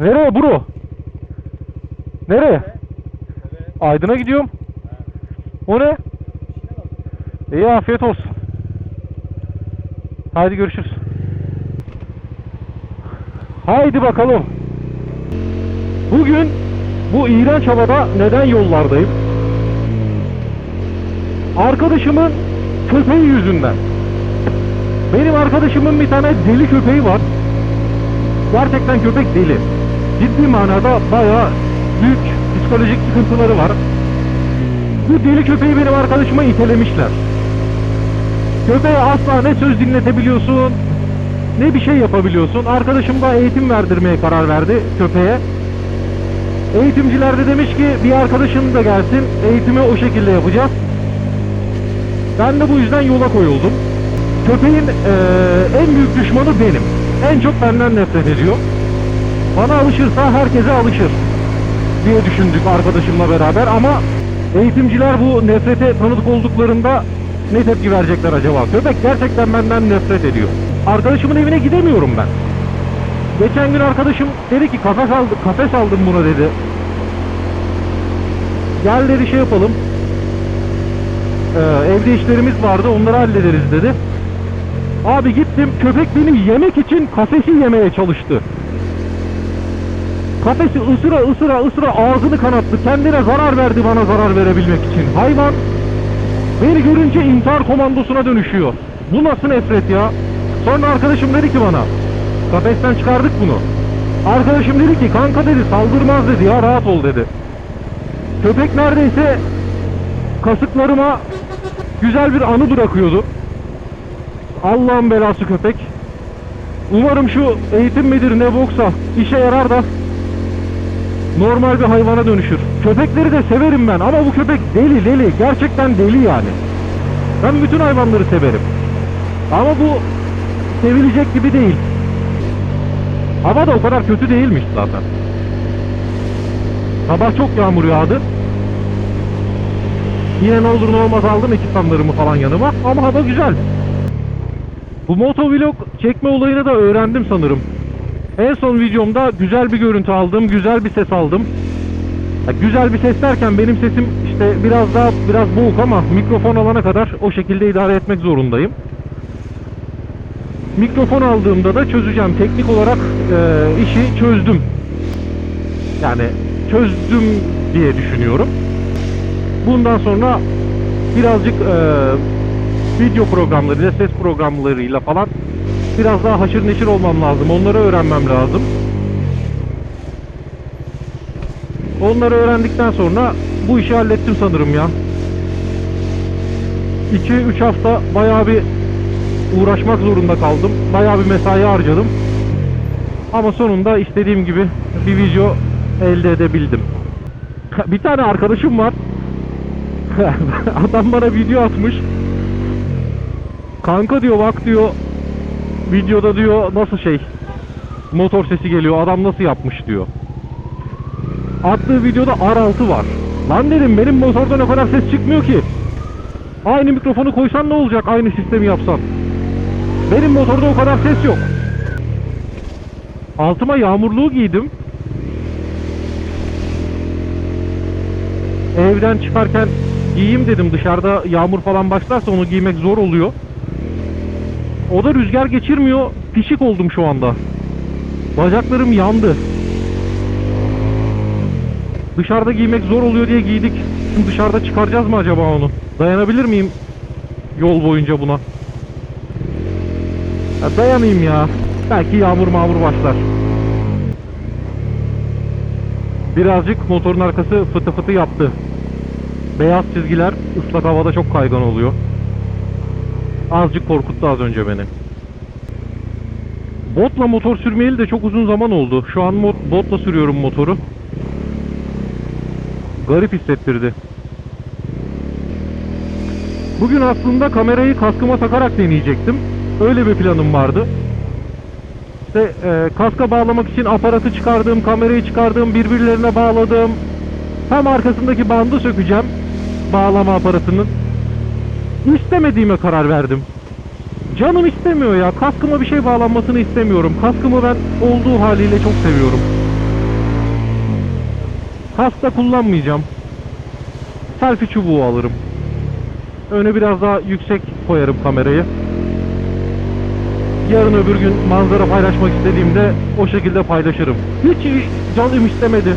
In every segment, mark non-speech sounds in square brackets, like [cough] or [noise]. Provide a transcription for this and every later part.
Nereye bro? Nereye? Aydın'a gidiyorum. O ne? İyi afiyet olsun. Haydi görüşürüz. Haydi bakalım. Bugün bu iğrenç havada neden yollardayım? Arkadaşımın köpeği yüzünden. Benim arkadaşımın bir tane deli köpeği var. Gerçekten köpek deli. Ciddi manada bayağı büyük psikolojik sıkıntıları var. Bu deli köpeği benim arkadaşıma itelemişler. Köpeğe asla ne söz dinletebiliyorsun, ne bir şey yapabiliyorsun. Arkadaşım da eğitim verdirmeye karar verdi köpeğe. Eğitimciler de demiş ki bir arkadaşın da gelsin, eğitimi o şekilde yapacağız. Ben de bu yüzden yola koyuldum. Köpeğin eee, en büyük düşmanı benim. En çok benden nefret ediyor. Bana alışırsa herkese alışır diye düşündük arkadaşımla beraber ama eğitimciler bu nefrete tanıdık olduklarında ne tepki verecekler acaba? Köpek gerçekten benden nefret ediyor. Arkadaşımın evine gidemiyorum ben. Geçen gün arkadaşım dedi ki kafes aldım, kafes aldım buna dedi. Gel dedi şey yapalım. Ee, evde işlerimiz vardı onları hallederiz dedi. Abi gittim köpek beni yemek için kafesi yemeye çalıştı. Kafesi ısıra ısıra ısıra ağzını kanattı. Kendine zarar verdi bana zarar verebilmek için. Hayvan beni görünce intihar komandosuna dönüşüyor. Bu nasıl nefret ya? Sonra arkadaşım dedi ki bana kafesten çıkardık bunu. Arkadaşım dedi ki kanka dedi saldırmaz dedi ya rahat ol dedi. Köpek neredeyse kasıklarıma güzel bir anı bırakıyordu. Allah'ın belası köpek. Umarım şu eğitim midir ne boksa işe yarar da normal bir hayvana dönüşür. Köpekleri de severim ben ama bu köpek deli deli. Gerçekten deli yani. Ben bütün hayvanları severim. Ama bu sevilecek gibi değil. Hava da o kadar kötü değilmiş zaten. Sabah çok yağmur yağdı. Yine ne olur ne olmaz aldım ekipmanlarımı falan yanıma ama hava güzel. Bu motovlog çekme olayını da öğrendim sanırım. En son videomda güzel bir görüntü aldım, güzel bir ses aldım. Ya güzel bir ses derken benim sesim işte biraz daha biraz boğuk ama mikrofon alana kadar o şekilde idare etmek zorundayım. Mikrofon aldığımda da çözeceğim. Teknik olarak e, işi çözdüm. Yani çözdüm diye düşünüyorum. Bundan sonra birazcık e, video programlarıyla, ses programlarıyla falan biraz daha haşır neşir olmam lazım. Onları öğrenmem lazım. Onları öğrendikten sonra bu işi hallettim sanırım ya. 2-3 hafta bayağı bir uğraşmak zorunda kaldım. Bayağı bir mesai harcadım. Ama sonunda istediğim gibi bir video elde edebildim. [laughs] bir tane arkadaşım var. [laughs] Adam bana video atmış. Kanka diyor bak diyor videoda diyor nasıl şey motor sesi geliyor adam nasıl yapmış diyor. Attığı videoda R6 var. Lan dedim benim motordan o kadar ses çıkmıyor ki. Aynı mikrofonu koysan ne olacak aynı sistemi yapsan. Benim motorda o kadar ses yok. Altıma yağmurluğu giydim. Evden çıkarken giyeyim dedim dışarıda yağmur falan başlarsa onu giymek zor oluyor. O da rüzgar geçirmiyor. Pişik oldum şu anda. Bacaklarım yandı. Dışarıda giymek zor oluyor diye giydik. Şimdi dışarıda çıkaracağız mı acaba onu? Dayanabilir miyim yol boyunca buna? Ya dayanayım ya. Belki yağmur mağmur başlar. Birazcık motorun arkası fıtı fıtı yaptı. Beyaz çizgiler ıslak havada çok kaygan oluyor. Azıcık korkuttu az önce beni. Botla motor sürmeyeli de çok uzun zaman oldu. Şu an botla sürüyorum motoru. Garip hissettirdi. Bugün aslında kamerayı kaskıma takarak deneyecektim. Öyle bir planım vardı. İşte e, kaska bağlamak için aparatı çıkardım, kamerayı çıkardım, birbirlerine bağladım. Hem arkasındaki bandı sökeceğim bağlama aparatının. İstemediğime karar verdim. Canım istemiyor ya. Kaskıma bir şey bağlanmasını istemiyorum. Kaskımı ben olduğu haliyle çok seviyorum. Kask da kullanmayacağım. Selfie çubuğu alırım. Öne biraz daha yüksek koyarım kamerayı. Yarın öbür gün manzara paylaşmak istediğimde o şekilde paylaşırım. Hiç canım istemedi.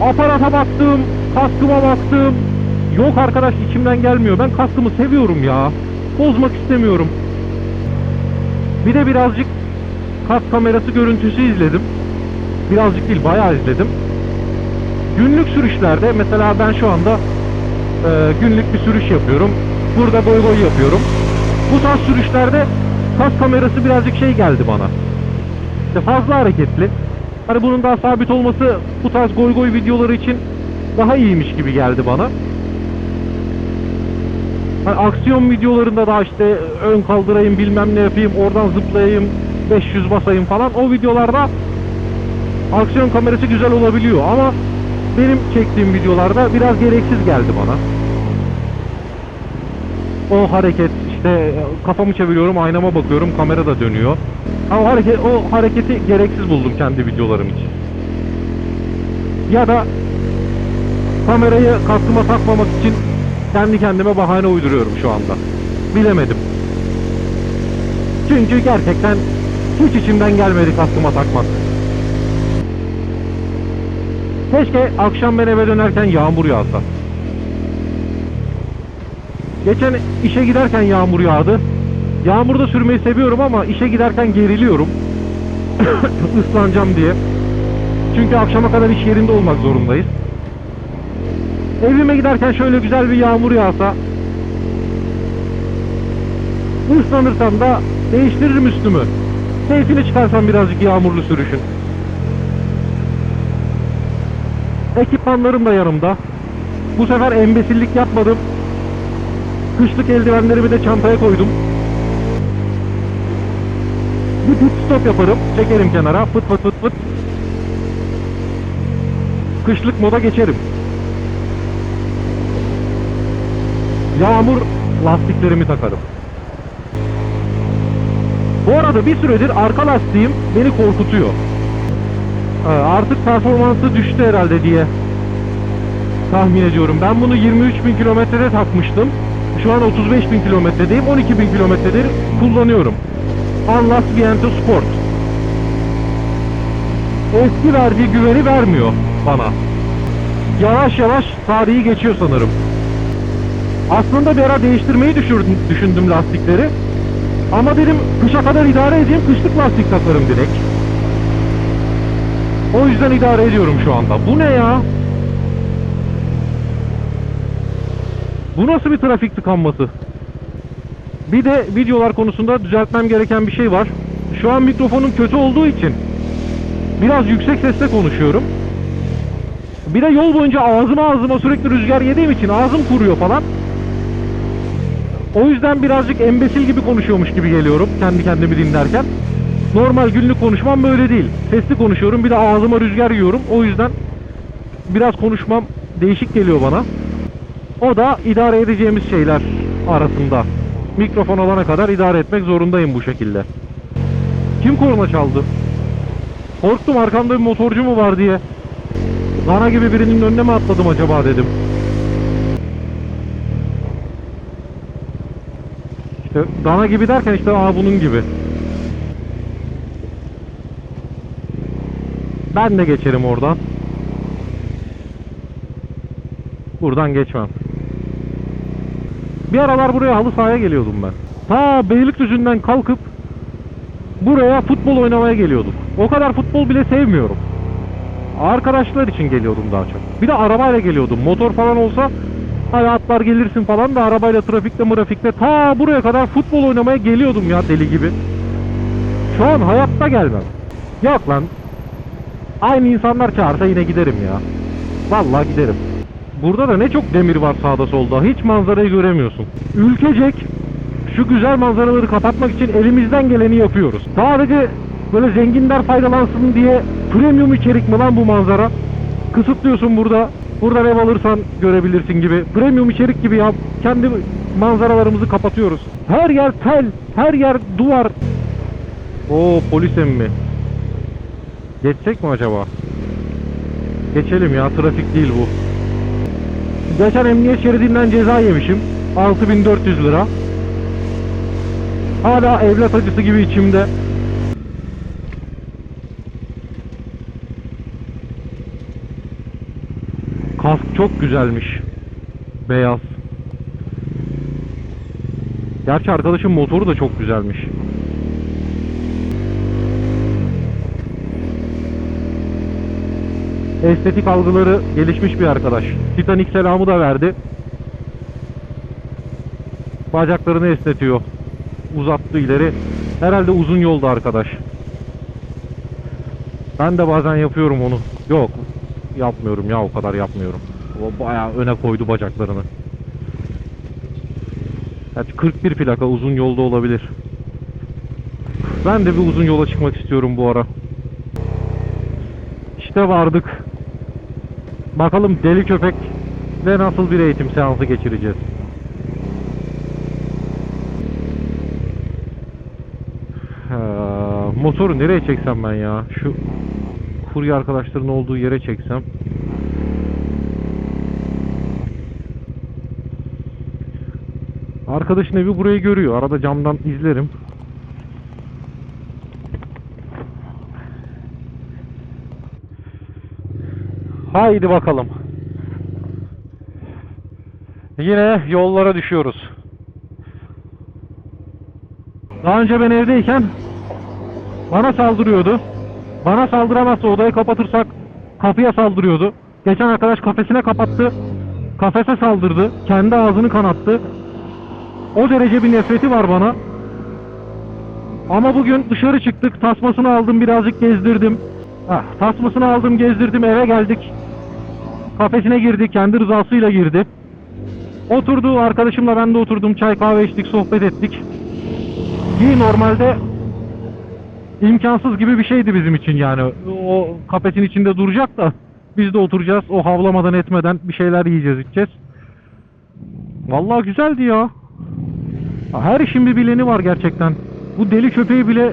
Aparata baktım, kaskıma baktım. Yok arkadaş içimden gelmiyor. Ben kaskımı seviyorum ya. Bozmak istemiyorum. Bir de birazcık kask kamerası görüntüsü izledim. Birazcık değil bayağı izledim. Günlük sürüşlerde mesela ben şu anda e, günlük bir sürüş yapıyorum. Burada boy boy yapıyorum. Bu tarz sürüşlerde kask kamerası birazcık şey geldi bana. İşte fazla hareketli. Hani bunun daha sabit olması bu tarz goy goy videoları için daha iyiymiş gibi geldi bana. Hani aksiyon videolarında da işte ön kaldırayım bilmem ne yapayım oradan zıplayayım 500 basayım falan o videolarda aksiyon kamerası güzel olabiliyor ama benim çektiğim videolarda biraz gereksiz geldi bana. O hareket işte kafamı çeviriyorum aynama bakıyorum kamera da dönüyor. Ama hareket, o hareketi gereksiz buldum kendi videolarım için. Ya da kamerayı kaskıma takmamak için kendi kendime bahane uyduruyorum şu anda. Bilemedim. Çünkü gerçekten hiç içimden gelmedi kaskıma takmak. Keşke akşam ben eve dönerken yağmur yağsa. Geçen işe giderken yağmur yağdı. Yağmurda sürmeyi seviyorum ama işe giderken geriliyorum. [coughs] Islanacağım diye. Çünkü akşama kadar iş yerinde olmak zorundayız. Evime giderken şöyle güzel bir yağmur yağsa ıslanırsam da değiştiririm üstümü. Keyfini çıkarsam birazcık yağmurlu sürüşün. Ekipmanlarım da yanımda. Bu sefer embesillik yapmadım. Kışlık eldivenlerimi de çantaya koydum. Bir pit stop yaparım. Çekerim kenara. Fıt fıt fıt fıt. Kışlık moda geçerim. Yağmur lastiklerimi takarım. Bu arada bir süredir arka lastiğim beni korkutuyor. Ee, Artık performansı düştü herhalde diye tahmin ediyorum. Ben bunu 23 bin kilometrede takmıştım. Şu an 35 bin kilometredeyim. 12 bin kilometredir kullanıyorum. Unless Viento Sport. Eski verdiği güveni vermiyor bana. Yavaş yavaş tarihi geçiyor sanırım. Aslında bir ara değiştirmeyi düşürdüm, düşündüm lastikleri. Ama dedim kışa kadar idare edeyim, kışlık lastik takarım direkt. O yüzden idare ediyorum şu anda. Bu ne ya? Bu nasıl bir trafik tıkanması? Bir de videolar konusunda düzeltmem gereken bir şey var. Şu an mikrofonum kötü olduğu için biraz yüksek sesle konuşuyorum. Bir de yol boyunca ağzıma ağzıma sürekli rüzgar yediğim için ağzım kuruyor falan. O yüzden birazcık embesil gibi konuşuyormuş gibi geliyorum kendi kendimi dinlerken. Normal günlük konuşmam böyle değil. Sesli konuşuyorum bir de ağzıma rüzgar yiyorum. O yüzden biraz konuşmam değişik geliyor bana. O da idare edeceğimiz şeyler arasında. Mikrofon alana kadar idare etmek zorundayım bu şekilde. Kim korna çaldı? Korktum arkamda bir motorcu mu var diye. Dana gibi birinin önüne mi atladım acaba dedim. Dana gibi derken işte aa bunun gibi. Ben de geçerim oradan. Buradan geçmem. Bir aralar buraya halı sahaya geliyordum ben. Ta Beylikdüzü'nden kalkıp buraya futbol oynamaya geliyorduk. O kadar futbol bile sevmiyorum. Arkadaşlar için geliyordum daha çok. Bir de arabayla geliyordum. Motor falan olsa hadi atlar gelirsin falan da arabayla trafikte mırafikte ta buraya kadar futbol oynamaya geliyordum ya deli gibi. Şu an hayatta gelmem. Yok lan. Aynı insanlar çağırsa yine giderim ya. Vallahi giderim. Burada da ne çok demir var sağda solda. Hiç manzarayı göremiyorsun. Ülkecek şu güzel manzaraları kapatmak için elimizden geleni yapıyoruz. Sadece böyle zenginler faydalansın diye premium içerik mi lan bu manzara? Kısıtlıyorsun burada. Burada ev alırsan görebilirsin gibi. Premium içerik gibi ya. Kendi manzaralarımızı kapatıyoruz. Her yer tel, her yer duvar. Oo polis emmi. Geçecek mi acaba? Geçelim ya trafik değil bu. Geçen emniyet şeridinden ceza yemişim. 6400 lira. Hala evlat acısı gibi içimde. Kask çok güzelmiş. Beyaz. Gerçi arkadaşın motoru da çok güzelmiş. Estetik algıları gelişmiş bir arkadaş. Titanic selamı da verdi. Bacaklarını esnetiyor. Uzattı ileri. Herhalde uzun yolda arkadaş. Ben de bazen yapıyorum onu. Yok. Yapmıyorum ya o kadar yapmıyorum. O bayağı öne koydu bacaklarını. Gerçi 41 plaka uzun yolda olabilir. Ben de bir uzun yola çıkmak istiyorum bu ara. İşte vardık. Bakalım deli köpek ve nasıl bir eğitim seansı geçireceğiz. Ha, motoru nereye çeksem ben ya? Şu kurye arkadaşların olduğu yere çeksem. Arkadaşın evi burayı görüyor. Arada camdan izlerim. Haydi bakalım. Yine yollara düşüyoruz. Daha önce ben evdeyken bana saldırıyordu. Bana saldıramazsa odayı kapatırsak kapıya saldırıyordu. Geçen arkadaş kafesine kapattı. Kafese saldırdı. Kendi ağzını kanattı. O derece bir nefreti var bana. Ama bugün dışarı çıktık. Tasmasını aldım birazcık gezdirdim. Hah, tasmasını aldım gezdirdim eve geldik. Kafesine girdi. Kendi rızasıyla girdi. Oturdu arkadaşımla ben de oturdum. Çay kahve içtik sohbet ettik. Ki normalde imkansız gibi bir şeydi bizim için yani. O kafesin içinde duracak da biz de oturacağız. O havlamadan etmeden bir şeyler yiyeceğiz içeceğiz. Vallahi güzeldi ya. Her işin bir bileni var gerçekten. Bu deli köpeği bile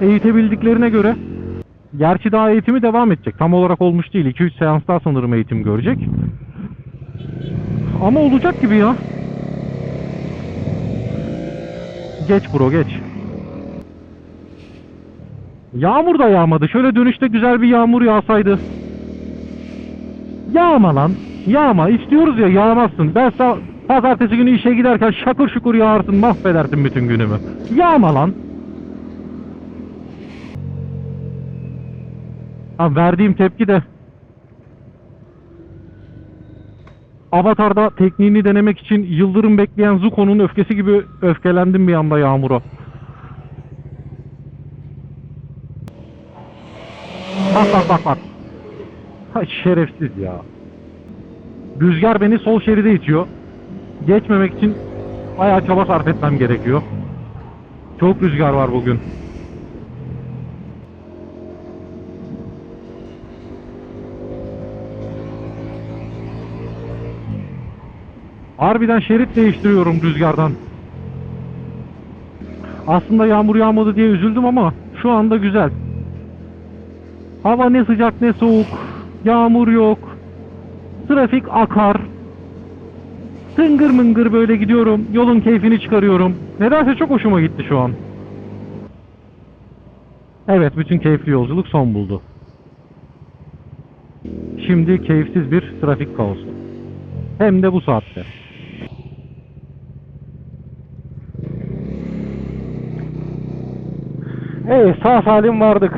eğitebildiklerine göre Gerçi daha eğitimi devam edecek. Tam olarak olmuş değil. 2-3 seans daha sanırım eğitim görecek. Ama olacak gibi ya. Geç bro geç. Yağmur da yağmadı. Şöyle dönüşte güzel bir yağmur yağsaydı. Yağma lan. Yağma. İstiyoruz ya yağmazsın. Ben sa pazartesi günü işe giderken şakır şukur yağarsın mahvedersin bütün günümü. Yağma lan. Ha, verdiğim tepki de Avatar'da tekniğini denemek için yıldırım bekleyen Zuko'nun öfkesi gibi öfkelendim bir anda yağmura. Bak bak bak bak. Ha, şerefsiz ya. Rüzgar beni sol şeride itiyor. Geçmemek için bayağı çaba sarf etmem gerekiyor. Çok rüzgar var bugün. Harbiden şerit değiştiriyorum rüzgardan. Aslında yağmur yağmadı diye üzüldüm ama şu anda güzel. Hava ne sıcak ne soğuk. Yağmur yok. Trafik akar. Tıngır mıngır böyle gidiyorum. Yolun keyfini çıkarıyorum. Nedense çok hoşuma gitti şu an. Evet bütün keyifli yolculuk son buldu. Şimdi keyifsiz bir trafik kaosu. Hem de bu saatte. Evet sağ salim vardık.